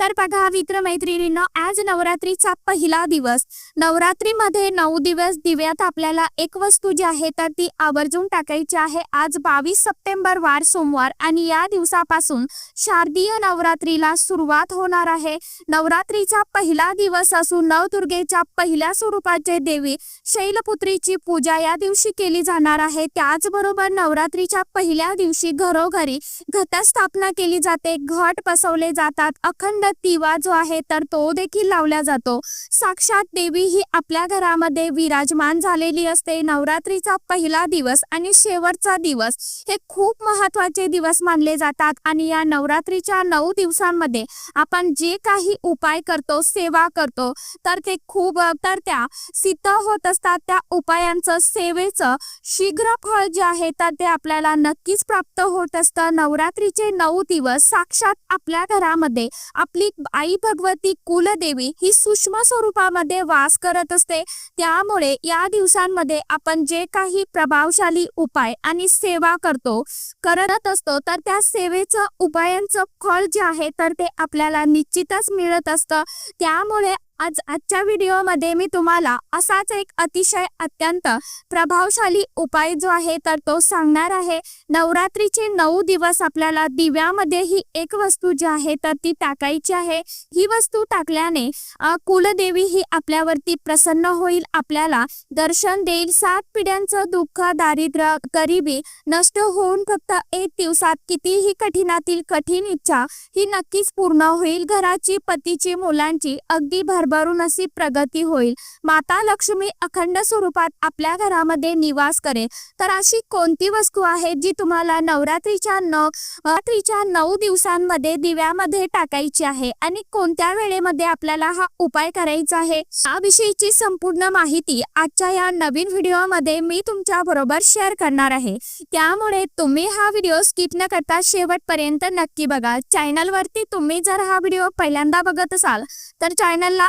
तर बघा मित्र मैत्रिणींनो आज नवरात्रीचा पहिला दिवस. नवरात्रीमध्ये नऊ दिवस दिव्यात आपल्याला एक वस्तू जी आहे तर ती आवर्जून टाकायची आहे. आज बावीस सप्टेंबर वार सोमवार आणि या दिवसापासून शारदीय नवरात्रीला सुरुवात होणार आहे. नवरात्रीचा पहिला दिवस असून नवदुर्गेच्या पहिल्या स्वरूपाचे देवी शैलपुत्रीची पूजा या दिवशी केली जाणार आहे. त्याचबरोबर नवरात्रीच्या पहिल्या दिवशी घरोघरी घटस्थापना केली जाते. घट बसवले जातात. अखंड दिवा जो आहे तर तो देखील लावला जातो. साक्षात देवी ही आपल्या घरामध्ये विराजमान झालेली असते. नवरात्रीचा पहिला दिवस आणि शेवटचा दिवस हे खूप महत्त्वाचे दिवस मानले जातात आणि या नवरात्रीच्या नऊ दिवसांमध्ये आपण जे काही उपाय करतो सेवा करतो तर ते खूप तर त्या सिद्ध होत असतात. त्या उपायांचं सेवेचं शीघ्र फळ जे आहे तर ते आपल्याला नक्कीच प्राप्त होत असतं. नवरात्रीचे नऊ दिवस साक्षात आपल्या घरामध्ये आपली आई भगवती कुलदेवी ही सूक्ष्म स्वरूपामध्ये वास करत असते. त्यामुळे या दिवसांमध्ये आपण जे काही प्रभावशाली उपाय आणि सेवा करतो करत असतो तर त्या सेवेचं उपायांचं फळ जे आहे तर ते आपल्याला निश्चितच मिळत असतं. त्यामुळे आज आजच्या व्हिडिओमध्ये मी तुम्हाला असाच एक अतिशय अत्यंत प्रभावशाली उपाय जो आहे तर तो सांगणार आहे. नवरात्रीचे नऊ दिवस आपल्याला दिव्यामध्ये ही एक वस्तू जी आहे तर ती टाकायची आहे. ही वस्तू टाकल्याने कुलदेवी ही आपल्यावरती प्रसन्न होईल आपल्याला दर्शन देईल. सात पिढ्यांचं दुःख दारिद्र्य गरिबी नष्ट होऊन फक्त एक दिवसात कितीही कठीणातील कठीण इच्छा ही नक्कीच पूर्ण होईल. घराची पतीची मुलांची अगदी उभारून अशी प्रगती होईल. माता लक्ष्मी अखंड स्वरूपात आपल्या घरामध्ये निवास करेल. तर अशी कोणती वस्तू आहे जी तुम्हाला नवरात्रीच्या न नवरात्रीच्या नऊ दिवसांमध्ये दिव्यामध्ये टाकायची आहे? आणि कोणत्या वेळेमध्ये आपल्याला हा उपाय करायचा आहे? याविषयीची संपूर्ण माहिती आजच्या या नवीन व्हिडिओमध्ये मी तुमच्या बरोबर शेअर करणार आहे. त्यामुळे तुम्ही हा व्हिडिओ स्किप न करता शेवटपर्यंत नक्की बघा. चॅनल वरती तुम्ही जर हा व्हिडिओ पहिल्यांदा बघत असाल तर चॅनलला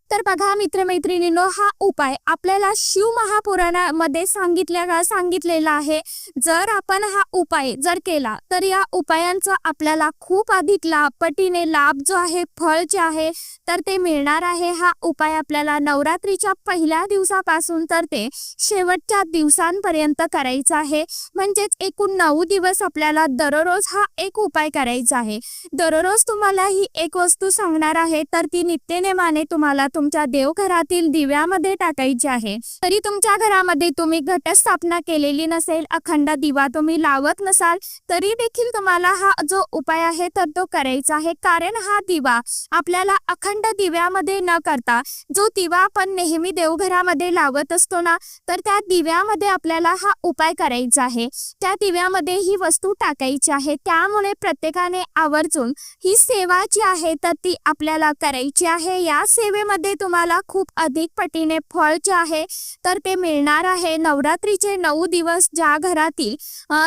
तर बघा मित्रमैत्रिणींनो हा उपाय आपल्याला शिव महापुराणामध्ये सांगितल्या सांगितलेला आहे. जर आपण हा उपाय जर केला तर या उपायांचा आपल्याला खूप अधिक लाभ पटीने लाभ जो आहे फळ जे आहे तर ते मिळणार आहे. हा उपाय आपल्याला नवरात्रीच्या पहिल्या दिवसापासून तर ते शेवटच्या दिवसांपर्यंत करायचा आहे. म्हणजेच एकूण नऊ दिवस आपल्याला दररोज हा एक उपाय करायचा आहे. दररोज तुम्हाला ही एक वस्तू सांगणार आहे तर ती नित्यनेमाने तुम्हाला तुमच्या देवघरातील दिव्यामध्ये टाकायची आहे. तरी तुमच्या घरामध्ये तुम्ही घटस्थापना केलेली नसेल अखंड दिवा तुम्ही लावत नसाल तरी देखील तुम्हाला हा जो उपाय आहे तर तो करायचा आहे. कारण हा दिवा आपल्याला अखंड दिव्यामध्ये न करता जो दिवा आपण नेहमी देवघरामध्ये लावत असतो ना तर त्या दिव्यामध्ये आपल्याला हा उपाय करायचा आहे. त्या दिव्यामध्ये ही वस्तू टाकायची आहे. त्यामुळे प्रत्येकाने आवर्जून ही सेवा जी आहे तर ती आपल्याला करायची आहे. या सेवेमध्ये तुम्हाला खूप अधिक पटीने फळ जे आहे तर ते मिळणार आहे. नवरात्रीचे नऊ दिवस ज्या घरातील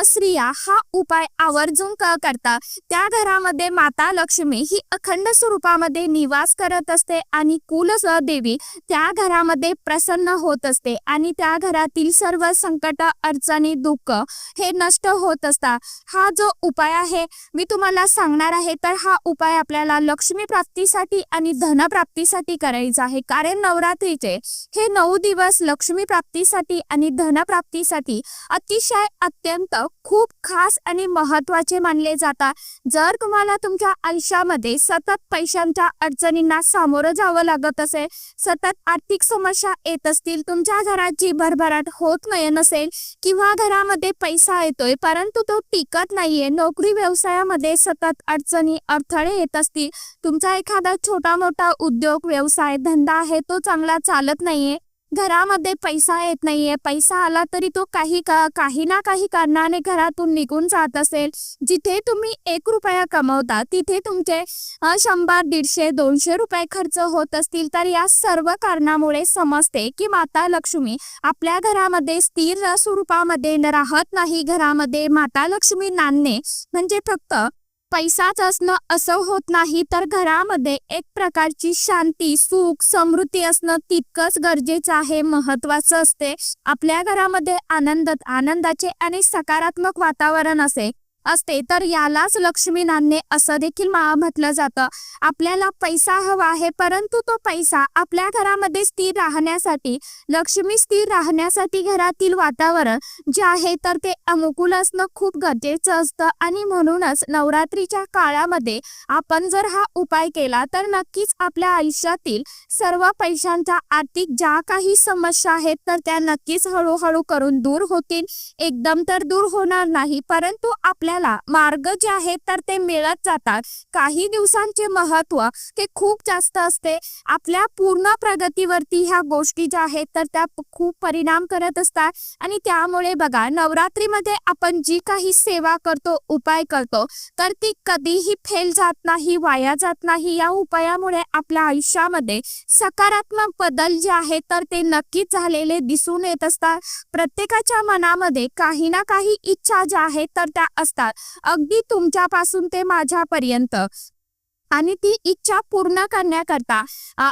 स्त्रिया हा उपाय आवर्जून करतात. करता त्या घरामध्ये माता लक्ष्मी ही अखंड स्वरूपामध्ये निवास करत असते आणि कुल देवी त्या घरामध्ये प्रसन्न होत असते आणि त्या घरातील सर्व संकट अडचणी दुःख हे नष्ट होत असतात. हा जो उपाय आहे मी तुम्हाला सांगणार आहे तर हा उपाय आपल्याला लक्ष्मी प्राप्तीसाठी आणि धन प्राप्तीसाठी करायचा आहे. कारण नवरात्रीचे हे नऊ दिवस लक्ष्मी प्राप्तीसाठी आणि धन प्राप्तीसाठी अतिशय अत्यंत खूप खास आणि महत्त्वाचे मानले जातात. जर तुम्हाला तुमच्या आयुष्यामध्ये सतत पैशांच्या अडचणींना सामोरं जावं लागत असेल सतत आर्थिक समस्या येत असतील तुमच्या घराची भरभराट होत नाही नसेल किंवा घरामध्ये पैसा येतोय परंतु तो टिकत नाहीये नोकरी व्यवसायामध्ये सतत अडचणी अडथळे येत असतील तुमचा एखादा छोटा मोठा उद्योग व्यवसाय धंदा आहे तो चांगला चालत नाहीये. घरामध्ये पैसा येत नाहीये. पैसा आला तरी तो काही का काही ना काही कारणाने घरातून निघून जात असेल. जिथे तुम्ही एक रुपया कमवता तिथे तुमचे शंभर दीडशे दोनशे रुपये खर्च होत असतील तर या सर्व कारणामुळे समजते की माता लक्ष्मी आपल्या घरामध्ये स्थिर स्वरूपामध्ये राहत नाही. घरामध्ये माता लक्ष्मी नांदणे म्हणजे फक्त पैसाच असणं असं होत नाही तर घरामध्ये एक प्रकारची शांती सुख समृद्धी असणं तितकंच गरजेचं आहे महत्वाचं असते. आपल्या घरामध्ये आनंदात आनंदाचे आणि सकारात्मक वातावरण असे असते तर यालाच लक्ष्मी नांदणे असं देखील म्हटलं जातं. आपल्याला पैसा हवा आहे परंतु तो पैसा आपल्या घरामध्ये स्थिर राहण्यासाठी लक्ष्मी स्थिर राहण्यासाठी घरातील वातावरण जे आहे तर ते अनुकूल असणं खूप गरजेचं असतं. आणि म्हणूनच नवरात्रीच्या काळामध्ये आपण जर हा उपाय केला तर नक्कीच आपल्या आयुष्यातील सर्व पैशांच्या आर्थिक ज्या काही समस्या आहेत तर त्या नक्कीच हळूहळू करून दूर होतील. एकदम तर दूर होणार नाही परंतु आपल्या आपल्याला मार्ग जे आहेत तर ते मिळत जातात. काही दिवसांचे महत्त्व ते खूप जास्त असते. आपल्या पूर्ण प्रगतीवरती ह्या गोष्टी ज्या आहेत तर त्या खूप परिणाम करत असतात. आणि त्यामुळे बघा नवरात्रीमध्ये आपण जी काही सेवा करतो उपाय करतो तर ती कधीही फेल जात नाही वाया जात नाही. या उपायामुळे आपल्या आयुष्यामध्ये सकारात्मक बदल जे आहेत तर ते नक्कीच झालेले दिसून येत असतात. प्रत्येकाच्या मनामध्ये काही ना काही इच्छा ज्या आहेत तर त्या असतात. अगदी तुमच्यापासून ते माझ्यापर्यंत. आणि ती इच्छा पूर्ण करण्याकरता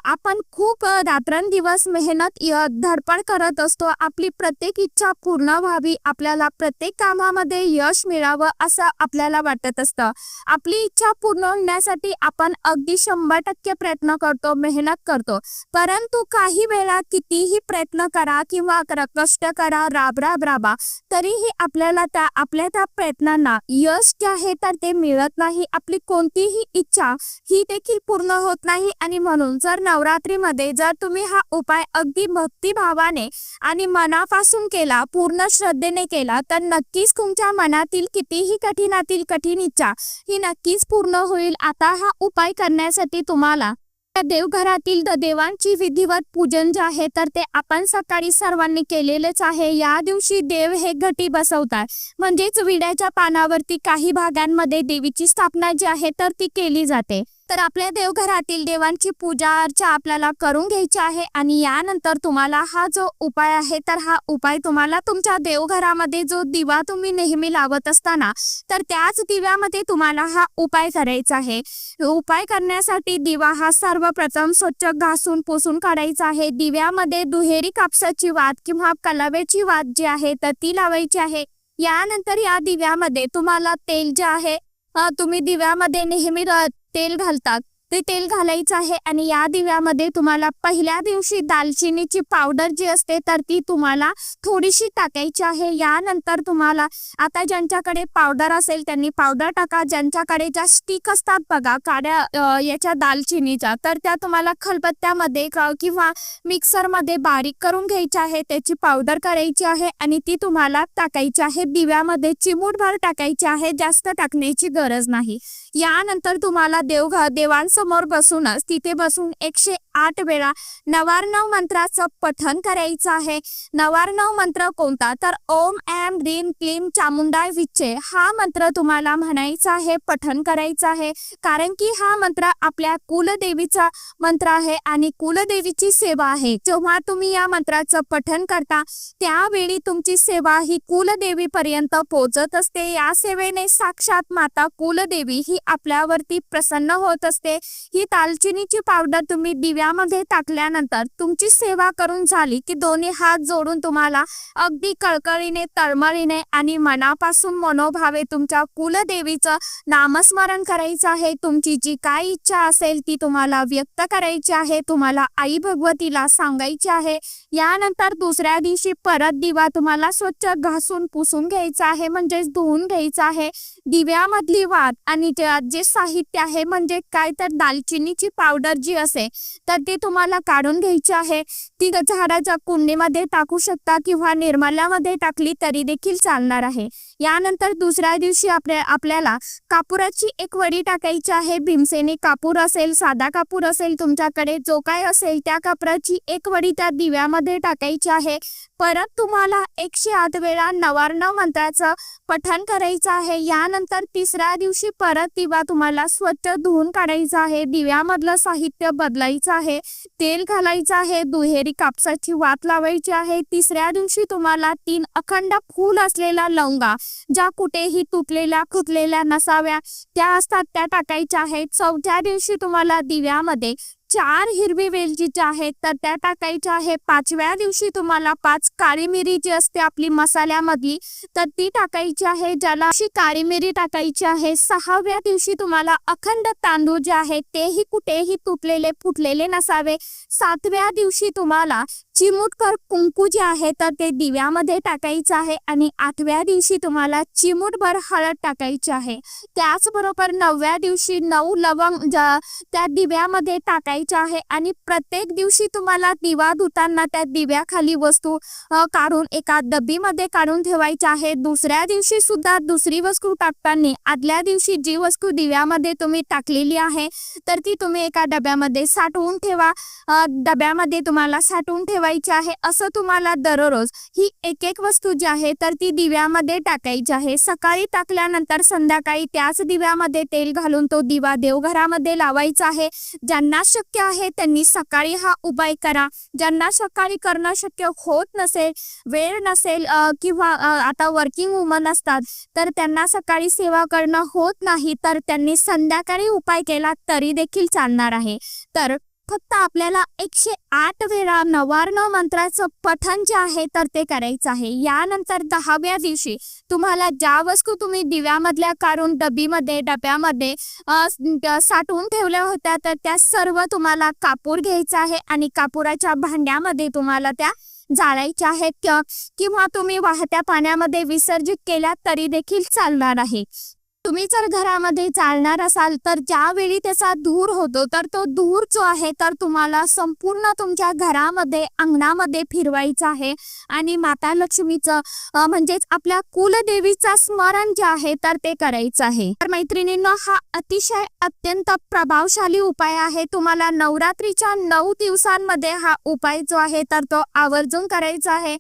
आपण खूप रात्रंदिवस मेहनत य- धडपड करत असतो. आपली प्रत्येक इच्छा पूर्ण व्हावी आपल्याला प्रत्येक कामामध्ये यश मिळावं असं आपल्याला वाटत असतं. आपली इच्छा पूर्ण होण्यासाठी आपण अगदी शंभर टक्के प्रयत्न करतो मेहनत करतो. परंतु काही वेळा कितीही प्रयत्न करा किंवा कष्ट करा राब राब राबा तरीही आपल्याला त्या आपल्या त्या प्रयत्नांना यश जे आहे तर ते मिळत नाही. आपली कोणतीही इच्छा ही देखील पूर्ण होत नाही आणि म्हणून जर नवरात्रीमध्ये जर तुम्ही हा उपाय अगदी भक्तिभावाने आणि मनापासून केला पूर्ण श्रद्धेने केला तर नक्कीच तुमच्या मनातील कितीही कठीणातील कठीण इच्छा ही नक्कीच पूर्ण होईल. आता हा उपाय करण्यासाठी तुम्हाला देवघरातील द- देवांची विधिवत पूजन जे आहे तर ते आपण सकाळी सर्वांनी केलेलेच आहे. या दिवशी देव हे घटी बसवतात. म्हणजेच विड्याच्या पानावरती काही भागांमध्ये देवीची स्थापना जी आहे तर ती केली जाते. तर आपल्या देवघरातील देवांची पूजा अर्चा आपल्याला करून घ्यायची आहे आणि यानंतर तुम्हाला हा जो उपाय आहे तर हा उपाय तुम्हाला तुमच्या देवघरामध्ये जो दिवा तुम्ही नेहमी लावत असताना तर त्याच दिव्यामध्ये तुम्हाला हा उपाय करायचा आहे. उपाय करण्यासाठी दिवा हा सर्वप्रथम स्वच्छ घासून पुसून काढायचा आहे. दिव्यामध्ये दुहेरी कापसाची वात किंवा कलावेची वात जी आहे तर ती लावायची आहे. यानंतर या दिव्यामध्ये तुम्हाला तेल जे आहे तुम्ही दिव्यामध्ये नेहमी तेल घालतात. ते तेल घालायचं आहे आणि या दिव्यामध्ये तुम्हाला पहिल्या दिवशी दालचिनीची पावडर जी असते तर ती तुम्हाला थोडीशी टाकायची आहे. यानंतर तुम्हाला आता ज्यांच्याकडे पावडर असेल त्यांनी पावडर टाका. ज्यांच्याकडे ज्या स्टिक असतात बघा काड्या याच्या दालचिनीच्या तर त्या तुम्हाला खलबत्त्यामध्ये किंवा मिक्सरमध्ये बारीक करून घ्यायची आहे. त्याची पावडर करायची आहे आणि ती तुम्हाला टाकायची आहे. दिव्यामध्ये चिमूटभर टाकायची आहे. जास्त टाकण्याची गरज नाही. यानंतर तुम्हाला देवघर देवांसमोर समोर बसूनच तिथे बसून एकशे आठ वेळा नवार्णव मंत्राचं पठन करायचं आहे. नवार्णव मंत्र कोणता? तर ओम एम ह्रीम क्लीम चामुंडाय विच्चे. हा मंत्र तुम्हाला म्हणायचा आहे पठन करायचं आहे. कारण की हा मंत्र आपल्या कुलदेवीचा मंत्र आहे आणि कुलदेवीची सेवा आहे. जेव्हा तुम्ही या मंत्राचं पठन करता त्यावेळी तुमची सेवा ही कुलदेवी पर्यंत पोहोचत असते. या सेवेने साक्षात माता कुलदेवी ही आपल्यावरती प्रसन्न होत असते. ही दालचिनीची पावडर तुम्ही दिव्यामध्ये टाकल्यानंतर तुमची सेवा करून झाली की दोन्ही हात जोडून तुम्हाला अगदी कळकळीने तळमळीने आणि मनापासून मनोभावे तुमच्या कुलदेवीचं नामस्मरण करायचं आहे. तुमची जी काय इच्छा असेल ती तुम्हाला व्यक्त करायची आहे. तुम्हाला आई भगवतीला सांगायची आहे. यानंतर दुसऱ्या दिवशी परत दिवा तुम्हाला स्वच्छ घासून पुसून घ्यायचा आहे म्हणजेच धुवून घ्यायचा आहे. दिव्यामधली वात आणि जे जे साहित्य आहे म्हणजे काय तर दालचिनीची पावडर जी असे तर ती तुम्हाला काढून घ्यायची आहे. ती झाडाच्या कुंडीमध्ये टाकू शकता किंवा निर्माल्यामध्ये टाकली तरी देखील चालणार आहे. यानंतर दुसऱ्या दिवशी आपल्या आपल्याला कापुराची एक वडी टाकायची आहे. भीमसेनी कापूर असेल साधा कापूर असेल तुमच्याकडे जो काय असेल त्या कापराची एक वडी त्या दिव्यामध्ये टाकायची आहे. परत तुम्हाला एकशे आठ वेळा नवार्ण मंत्राचं पठण करायचं आहे. यानंतर तिसऱ्या दिवशी परत दिवा तुम्हाला स्वच्छ धुवून काढायचा आहे. दिव्यामधलं साहित्य बदलायचं आहे. तेल घालायचं आहे. दुहेरी कापसाची वात लावायची आहे. तिसऱ्या दिवशी तुम्हाला तीन अखंड फूल असलेला लवंगा ज्या कुठेही तुटलेल्या खुटलेल्या नसाव्या त्या असतात त्या टाकायच्या आहेत. चौथ्या दिवशी तुम्हाला दिव्यामध्ये चार हिरवी वेलचीच्या आहेत तर त्या टाकायच्या आहे. पाचव्या दिवशी तुम्हाला पाच काळी मिरी जी असते आपली मसाल्यामधली तर ती टाकायची आहे. ज्याला अशी काळी मिरी टाकायची आहे सहाव्या दिवशी तुम्हाला अखंड तांदूळ जे आहेत तेही कुठेही तुटलेले फुटलेले नसावे. सातव्या दिवशी तुम्हाला चिमूटकर कुंकू जे आहे तर ते दिव्यामध्ये टाकायचं आहे आणि आठव्या दिवशी तुम्हाला चिमूटभर हळद टाकायची आहे. त्याचबरोबर नवव्या दिवशी नऊ लवंग ज- त्या दिव्यामध्ये टाकायच्या आहे आणि प्रत्येक दिवशी तुम्हाला दिवा धुताना त्या दिव्याखाली वस्तू काढून एका डब्बीमध्ये काढून ठेवायच्या आहे. दुसऱ्या दिवशी सुद्धा दुसरी वस्तू टाकताना आदल्या दिवशी जी वस्तू दिव्यामध्ये तुम्ही टाकलेली आहे तर ती तुम्ही एका डब्यामध्ये साठवून ठेवा. डब्यामध्ये तुम्हाला साठवून ठेवायची आहे असं तुम्हाला दररोज ही एक एक वस्तू जी आहे तर ती दिव्यामध्ये टाकायची आहे. सकाळी टाकल्यानंतर संध्याकाळी त्याच दिव्यामध्ये तेल घालून तो दिवा देवघरामध्ये लावायचा आहे. ज्यांना शक्य आहे त्यांनी सकाळी हा उपाय करा. ज्यांना सकाळी करणं शक्य होत नसेल वेळ नसेल किंवा आता वर्किंग वुमन असतात तर त्यांना सकाळी सेवा करणं होत नाही तर त्यांनी संध्याकाळी उपाय केला तरी देखील चालणार आहे. तर फक्त आपल्याला एकशे आठ वेळा नवार्णव मंत्राचं पठन जे आहे तर ते करायचं आहे. यानंतर दहाव्या दिवशी तुम्हाला ज्या वस्तू तुम्ही दिव्यामधल्या काढून डबीमध्ये डब्यामध्ये साठवून ठेवल्या होत्या तर त्या सर्व तुम्हाला कापूर घ्यायचा आहे आणि कापुराच्या भांड्यामध्ये तुम्हाला त्या जाळायच्या आहेत. किंवा तुम्ही वाहत्या पाण्यामध्ये विसर्जित केल्या तरी देखील चालणार आहे. तुम्ही जर घरामध्ये चालणार असाल तर ज्यावेळी त्याचा धूर होतो तर तो धूर जो आहे तर तुम्हाला संपूर्ण तुमच्या घरामध्ये अंगणामध्ये फिरवायचा आहे. आणि माता लक्ष्मीचं म्हणजेच आपल्या कुलदेवीचं स्मरण जे आहे तर ते करायचं आहे. तर मैत्रिणींना हा अतिशय अत्यंत प्रभावशाली उपाय आहे. तुम्हाला नवरात्रीच्या नऊ दिवसांमध्ये हा उपाय जो आहे तर तो आवर्जून करायचा आहे.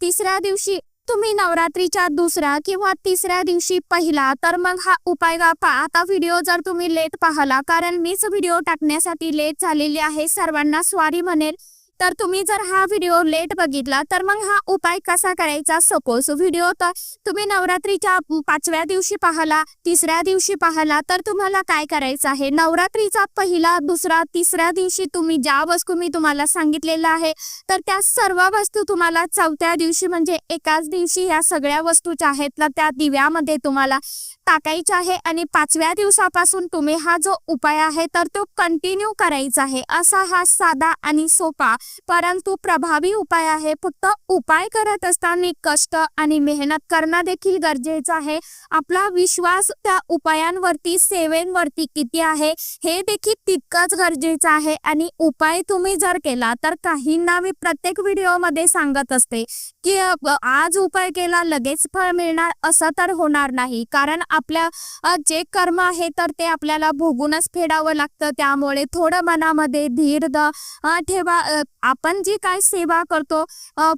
तिसऱ्या दिवशी तुम्ही नवरात्रीच्या दुसऱ्या किंवा तिसऱ्या दिवशी पहिला तर मग हा उपाय गा- पा आता व्हिडिओ जर तुम्ही लेट पाहला कारण मीच व्हिडिओ टाकण्यासाठी लेट झालेली आहे सर्वांना स्वारी म्हणेल. तर तुम्ही जर हा व्हिडिओ लेट बघितला तर मग हा उपाय कसा करायचा? सपोज व्हिडिओ तर तुम्ही नवरात्रीच्या पाचव्या दिवशी पाहला तिसऱ्या दिवशी पाहला तर तुम्हाला काय करायचं आहे? नवरात्रीचा पहिला दुसरा तिसऱ्या दिवशी तुम्ही ज्या वस्तू मी तुम्हाला सांगितलेल्या आहे तर त्या सर्व वस्तू तुम्हाला चौथ्या दिवशी म्हणजे एकाच दिवशी या सगळ्या वस्तू ज्या आहेत त्या दिव्यामध्ये तुम्हाला टाकायच्या आहे आणि पाचव्या दिवसापासून तुम्ही हा जो उपाय आहे तर तो कंटिन्यू करायचा आहे. असा हा साधा आणि सोपा परंतु प्रभावी उपाय आहे. फक्त उपाय करत असताना कष्ट आणि मेहनत करणं देखील गरजेचं आहे. आपला विश्वास त्या उपायांवरती सेवेंवरती किती आहे हे देखील तितकंच गरजेचं आहे. आणि उपाय तुम्ही जर केला तर काहींना मी प्रत्येक व्हिडिओमध्ये सांगत असते की आज उपाय केला लगेच फळ मिळणार. असं तर होणार नाही. कारण आपल्या जे कर्म आहे तर ते आपल्याला भोगूनच फेडावं लागतं. त्यामुळे थोडं मनामध्ये धीर द ठेवा. आपण जी काय सेवा करतो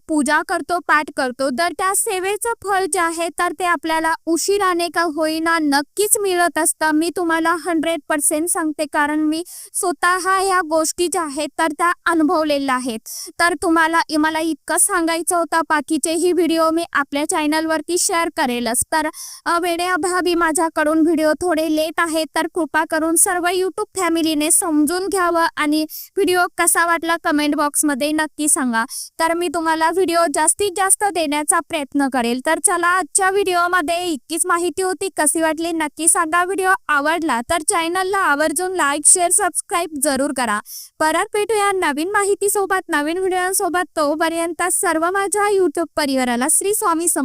पूजा करतो पाठ करतो तर त्या सेवेचं फळ जे आहे तर ते आपल्याला उशिराने का होईना नक्कीच मिळत असतं. मी तुम्हाला हंड्रेड पर्सेंट सांगते कारण मी स्वतः या गोष्टी ज्या आहेत तर त्या अनुभवलेल्या आहेत. तर तुम्हाला मला इतकं सांगायचं होतं. बाकीचेही व्हिडिओ मी आपल्या चॅनलवरती शेअर करेलच. तर अ, वेळेअभावी माझ्याकडून व्हिडिओ थोडे लेट आहेत तर कृपा करून सर्व यूट्यूब फॅमिलीने समजून घ्यावं आणि व्हिडिओ कसा वाटला कमेंट बॉक्समध्ये नक्की सांगा. तर मी तुम्हाला व्हिडिओ जास्तीत जास्त देण्याचा प्रयत्न करेल. तर चला आजच्या व्हिडिओमध्ये इतकीच माहिती होती कशी वाटली नक्की सांगा. व्हिडिओ आवडला तर चॅनलला आवर्जून लाईक शेअर सबस्क्राईब जरूर करा. परत भेटूया नवीन माहितीसोबत नवीन व्हिडिओसोबत. तोपर्यंत सर्व माझ्या युट्यूब परिवाराला श्री स्वामी समर्थ